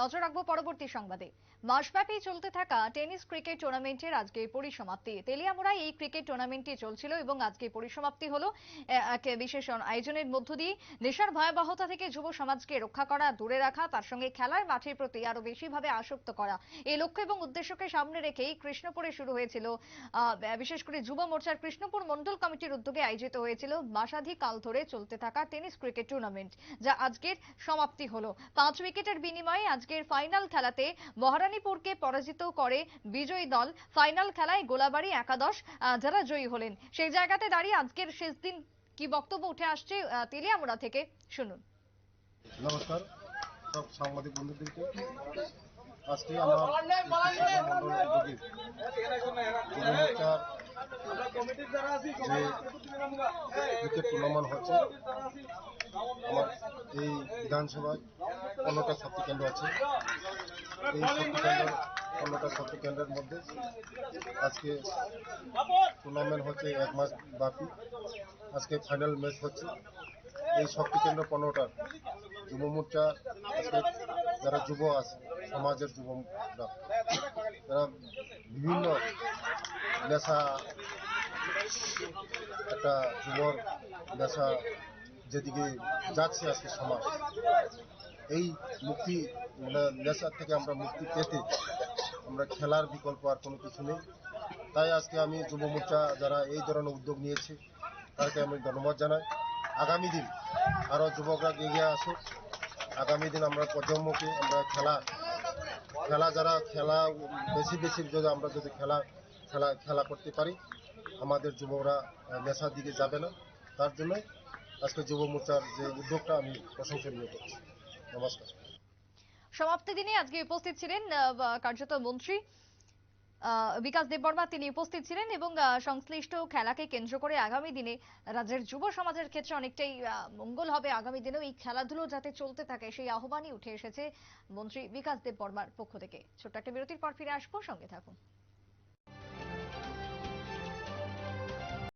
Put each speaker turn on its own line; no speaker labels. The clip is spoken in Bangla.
নজর রাখব পরবর্তী সংবাদে। মাসব্যাপী চলতে থাকা টেনিস ক্রিকেট টুর্নামেন্টের আজকে পরিসমাপ্তি। তেলিয়ামুড়ায় এই ক্রিকেট টুর্নামেন্টটি চলছিল এবং আজকে পরিসমাপ্তি হলো এক বিশেষ আয়োজনের মধ্য দিয়ে। নেশার ভয়াবহতা থেকে যুব সমাজকে রক্ষা করা, দূরে রাখা, তার সঙ্গে খেলার মাঠের প্রতি আরও বেশিভাবে আসক্ত করা। এই লক্ষ্য এবং উদ্দেশ্যকে সামনে রেখেই কৃষ্ণপুরে শুরু হয়েছিল বিশেষ করে যুব মোর্চার কৃষ্ণপুর মন্ডল কমিটির উদ্যোগে আয়োজিত হয়েছিল মাসাধিক কাল ধরে চলতে থাকা টেনিস ক্রিকেট টুর্নামেন্ট, যা আজকের সমাপ্তি হলো। পাঁচ উইকেটের বিনিময়ে আজকের ফাইনাল খেলাতে মহারানীপুরকে পরাজিত করে বিজয়ী দল। ফাইনাল খেলায় গোলাবাড়ি একাদশ যারা জয়ী হলেন। সেই জায়গাতে দাঁড়িয়ে আজকের শেষ দিন কি বক্তব্য উঠে আসছে তেলিয়ামুড়া থেকে? শুনুন।
নমস্কার, সব সাংবাদিক বন্ধুদেরকে। আজকে টুর্নামেন্ট হচ্ছে, আমার এই বিধানসভায় পনেরোটা শক্তি কেন্দ্র আছে। এই শক্তি কেন্দ্র পনেরোটা শক্তি কেন্দ্রের মধ্যে আজকে টুর্নামেন্ট হচ্ছে এক মাস বাকি। আজকে ফাইনাল ম্যাচ হচ্ছে। এই শক্তি কেন্দ্র পনেরোটার যুব মোর্চা আজকে যারা যুব আছে, সমাজের যুবকরা তারা বিভিন্ন নেশা, একটা যুবর নেশা যেদিকে যাচ্ছে আজকে সমাজ এই মুক্তি নেশার থেকে আমরা মুক্তি পেতে আমরা খেলার বিকল্প আর কোনো কিছু নেই। তাই আজকে আমি যুব মোর্চা যারা এই ধরনের উদ্যোগ নিয়েছে, তাদেরকে আমি ধন্যবাদ জানাই। আগামী দিন আরও যুবকরা এগিয়ে আসুক। আগামী দিন আমরা প্রজন্মকে আমরা খেলা খেলা যারা, খেলা বেশি বেশি যদি আমরা যদি খেলা খেলা খেলা করতে পারি, আমাদের যুবকরা নেশার দিকে যাবে না। তার জন্য আজকে যুব মোর্চার যে উদ্যোগটা আমি প্রশংসনীয় করছি। নমস্কার।
সমাপ্তি দিনে আজকে উপস্থিত ছিলেন কার্যত মন্ত্রী বিকাশ দেববর্মা তিনি উপস্থিত ছিলেন এবং সংশ্লিষ্ট খেলাকে কেন্দ্র করে আগামী দিনে রাজ্যের যুব সমাজের ক্ষেত্রে অনেকটাই মঙ্গল হবে। আগামী দিনেও এই খেলাধুলো যাতে চলতে থাকে সেই আহ্বানই উঠে এসেছে মন্ত্রী বিকাশ দেববর্মার পক্ষ থেকে। ছোট্ট একটা বিরতির পর ফিরে আসব, সঙ্গে থাকুন।